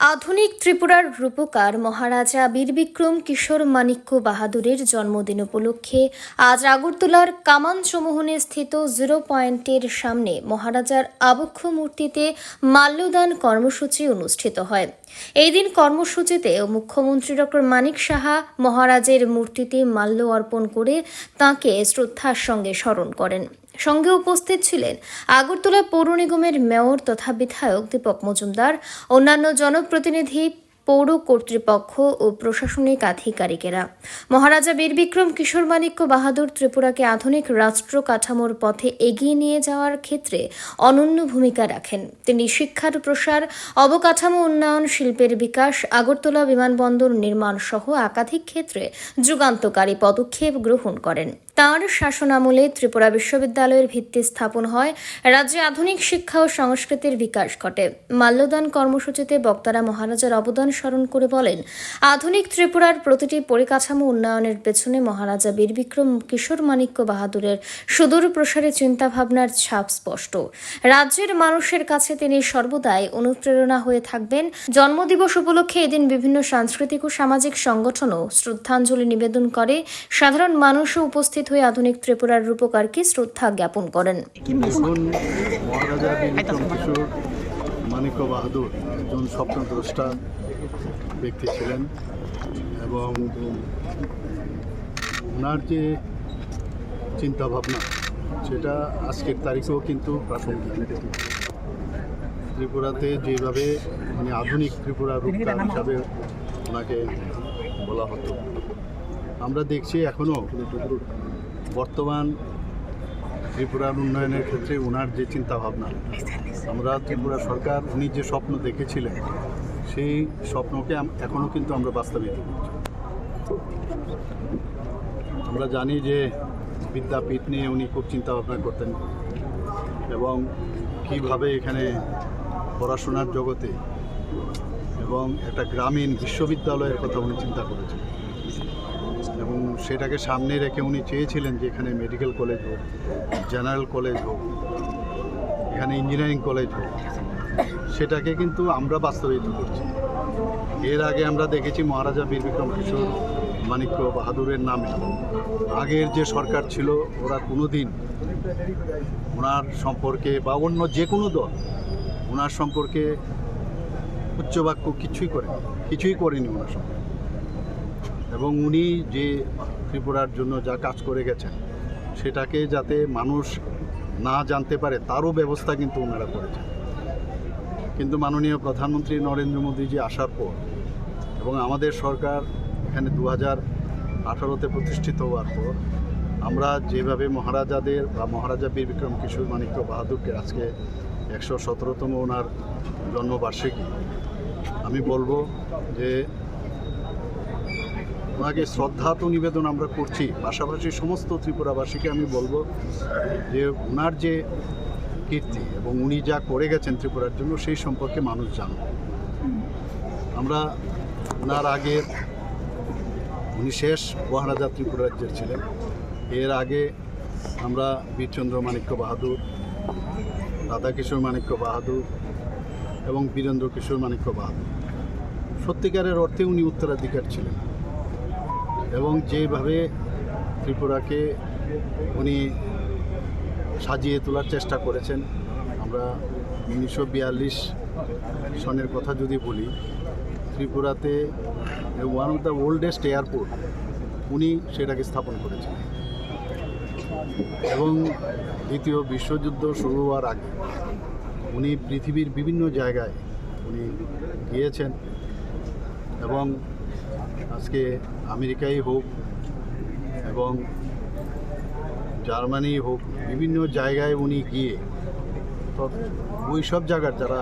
আধুনিক ত্রিপুরার রূপকার মহারাজা বীরবিক্রম কিশোর মাণিক্য বাহাদুরের জন্মদিন উপলক্ষে আজ আগরতলার কামান চৌমুহনে স্থিত জিরো পয়েন্টের সামনে মহারাজার আবক্ষ মূর্তিতে মাল্যদান কর্মসূচি অনুষ্ঠিত হয়। এই দিন কর্মসূচিতে মুখ্যমন্ত্রী ডক্টর মানিক সাহা মহারাজের মূর্তিতে মাল্য অর্পণ করে তাঁকে শ্রদ্ধার সঙ্গে স্মরণ করেন। সঙ্গে উপস্থিত ছিলেন আগরতলা পৌর নিগমের মেয়র তথা বিধায়ক দীপক মজুমদার, অন্যান্য জনপ্রতিনিধি, পৌর কর্তৃপক্ষ ও প্রশাসনিক আধিকারিকেরা। মহারাজা বীর বিক্রম কিশোর মাণিক্য বাহাদুর ত্রিপুরাকে আধুনিক রাষ্ট্র কাঠামোর পথে এগিয়ে নিয়ে যাওয়ার ক্ষেত্রে অনন্য ভূমিকা রাখেন। তিনি শিক্ষার প্রসার, অবকাঠামো উন্নয়ন, শিল্পের বিকাশ, আগরতলা বিমানবন্দর নির্মাণ সহ একাধিক ক্ষেত্রে যুগান্তকারী পদক্ষেপ গ্রহণ করেন। তাঁর শাসনামলে ত্রিপুরা বিশ্ববিদ্যালয়ের ভিত্তি স্থাপন হয়। রাজ্যে আধুনিক শিক্ষা ও সংস্কৃতির বিকাশ ঘটে। মাল্যদান কর্মসূচিতে বক্তারা মহারাজার অবদান স্মরণ করে বলেন, আধুনিক ত্রিপুরার প্রতিটি পরিকাঠামো উন্নয়নের পেছনে মহারাজা বীরবিক্রম কিশোর মাণিক্য বাহাদুরের সুদূর প্রসারী চিন্তাভাবনার ছাপ স্পষ্ট। রাজ্যের মানুষের কাছে তিনি সর্বদাই অনুপ্রেরণা হয়ে থাকবেন। জন্মদিবস উপলক্ষে এদিন বিভিন্ন সাংস্কৃতিক ও সামাজিক সংগঠনও শ্রদ্ধাঞ্জলি নিবেদন করে। সাধারণ মানুষও উপস্থিত হয়ে আধুনিক ত্রিপুরার রূপকারকে শ্রদ্ধা জ্ঞাপন করেন। মানিক্য বাহাদুর, একজন স্বপ্নদ্রষ্টা ব্যক্তি ছিলেন এবং ওনার যে চিন্তাভাবনা, সেটা আজকের তারিখেও কিন্তু প্রাসঙ্গিক। ত্রিপুরাতে যেভাবে মানে আধুনিক ত্রিপুরা রূপকার হিসাবে ওনাকে বলা হতো। আমরা দেখছি এখনও বর্তমান ত্রিপুরার উন্নয়নের ক্ষেত্রে ওনার যে চিন্তাভাবনা, আমরা ত্রিপুরা সরকার, উনি যে স্বপ্ন দেখেছিলেন, সেই স্বপ্নকে এখনও কিন্তু আমরা বাস্তবায়িত করছি। আমরা জানি যে বিদ্যাপীঠ নিয়ে উনি খুব চিন্তাভাবনা করতেন এবং কীভাবে এখানে পড়াশোনার জগতে এবং একটা গ্রামীণ বিশ্ববিদ্যালয়ের কথা উনি চিন্তা করেছেন। এবং সেটাকে সামনে রেখে উনি চেয়েছিলেন যে এখানে মেডিকেল কলেজ হোক জেনারেল কলেজ হোক, এখানে ইঞ্জিনিয়ারিং কলেজ হোক। সেটাকে কিন্তু আমরা বাস্তবায়িত করছি। এর আগে আমরা দেখেছি মহারাজা বীর বিক্রম কিশোর মাণিক্য বাহাদুরের নামে। আগের যে সরকার ছিল, ওরা কোনো দিন ওনার সম্পর্কে বা অন্য যে কোনো দল ওনার সম্পর্কে উচ্চবাক্য কিছুই করেনি কিছুই করেনি ওনার সম্পর্কে। এবং উনি যে ত্রিপুরার জন্য যা কাজ করে গেছেন, সেটাকে যাতে মানুষ না জানতে পারে, তারও ব্যবস্থা কিন্তু ওনারা করেছেন। কিন্তু মাননীয় প্রধানমন্ত্রী নরেন্দ্র মোদীজি আসার পর এবং আমাদের সরকার এখানে দু হাজার আঠারোতে প্রতিষ্ঠিত হওয়ার পর, আমরা যেভাবে মহারাজাদের বা মহারাজা বীর বিক্রম কিশোর মাণিক্য বাহাদুরকে আজকে একশো সতেরোতম ওনার জন্মবার্ষিকী, আমি বলব যে ওনাকে শ্রদ্ধা তো নিবেদন আমরা করছি। পাশাপাশি সমস্ত ত্রিপুরাবাসীকে আমি বলব যে ওনার যে কীর্তি এবং উনি যা করে গেছেন ত্রিপুরার জন্য, সেই সম্পর্কে মানুষ জানবে আমরা ওনার আগে, উনি শেষ মহারাজা ত্রিপুরা রাজ্যের ছিলেন। এর আগে আমরা বীরচন্দ্র মাণিক্য বাহাদুর, রাধাকিশোর মাণিক্য বাহাদুর এবং বীরেন্দ্র কিশোর মাণিক্য বাহাদুর। সত্যিকারের অর্থে উনি উত্তরাধিকার ছিলেন। এবং যেভাবে ত্রিপুরাকে উনি সাজিয়ে তোলার চেষ্টা করেছেন, আমরা উনিশশো বিয়াল্লিশ সনের কথা যদি বলি, ত্রিপুরাতে one of the oldest airport উনি সেটাকে স্থাপন করেছেন। এবং দ্বিতীয় বিশ্বযুদ্ধ শুরু হওয়ার আগে উনি পৃথিবীর বিভিন্ন জায়গায় উনি গিয়েছেন এবং আজকে আমেরিকাই হোক এবং জার্মানি হোক, বিভিন্ন জায়গায় উনি গিয়ে ওই সব জায়গার যারা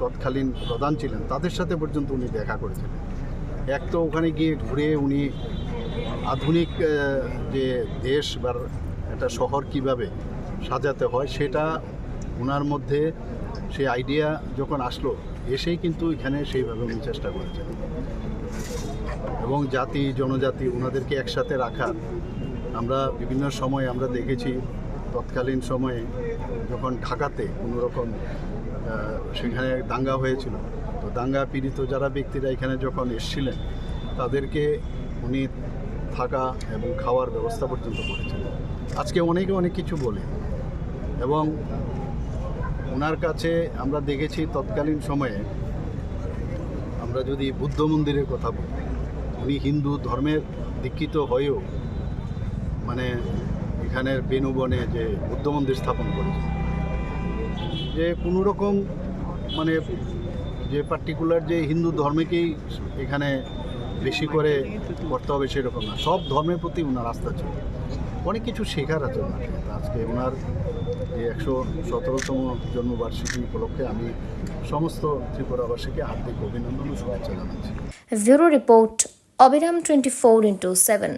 তৎকালীন প্রধান ছিলেন, তাদের সাথে পর্যন্ত উনি দেখা করেছিলেন এক তো ওখানে গিয়ে ঘুরে উনি আধুনিক যে দেশ বা একটা শহর কীভাবে সাজাতে হয়, সেটা ওনার মধ্যে সেই আইডিয়া যখন আসলো, এসেই কিন্তু এখানে সেইভাবে উনি চেষ্টা করেছেন। এবং জাতি, জনজাতি ওনাদেরকে একসাথে রাখার। আমরা বিভিন্ন সময় আমরা দেখেছি, তৎকালীন সময়ে যখন ঢাকাতে কোনো রকম সেখানে দাঙ্গা হয়েছিল। তো দাঙ্গা পীড়িত যারা ব্যক্তিরা এখানে যখন এসছিলেন, তাদেরকে উনি থাকা এবং খাওয়ার ব্যবস্থা পর্যন্ত করেছেন। আজকে অনেকে অনেক কিছু বলে। এবং ওনার কাছে আমরা দেখেছি তৎকালীন সময়ে আমরা যদি বুদ্ধ মন্দিরের কথা বলি উনি হিন্দু ধর্মের দীক্ষিত হয়েও মানে এখানের বেনুবনে যে বুদ্ধ মন্দির স্থাপন করেছে, যে কোনো রকম মানে যে পার্টিকুলার যে হিন্দু ধর্মকেই এখানে বেশি করে করতে হবে সেরকম না। সব ধর্মের প্রতি ওনার আস্থা ছিল। অনেক কিছু শেখার আছে ওনার। আজকে ওনার যে একশো সতেরোতম জন্মবার্ষিকী উপলক্ষে আমি সমস্ত ত্রিপুরাবাসীকে হার্দিক অভিনন্দন ও শুভেচ্ছা জানাচ্ছি জিরো রিপোর্ট অবিরাম টোয়েন্টি ফোর ইন্টু সেভেন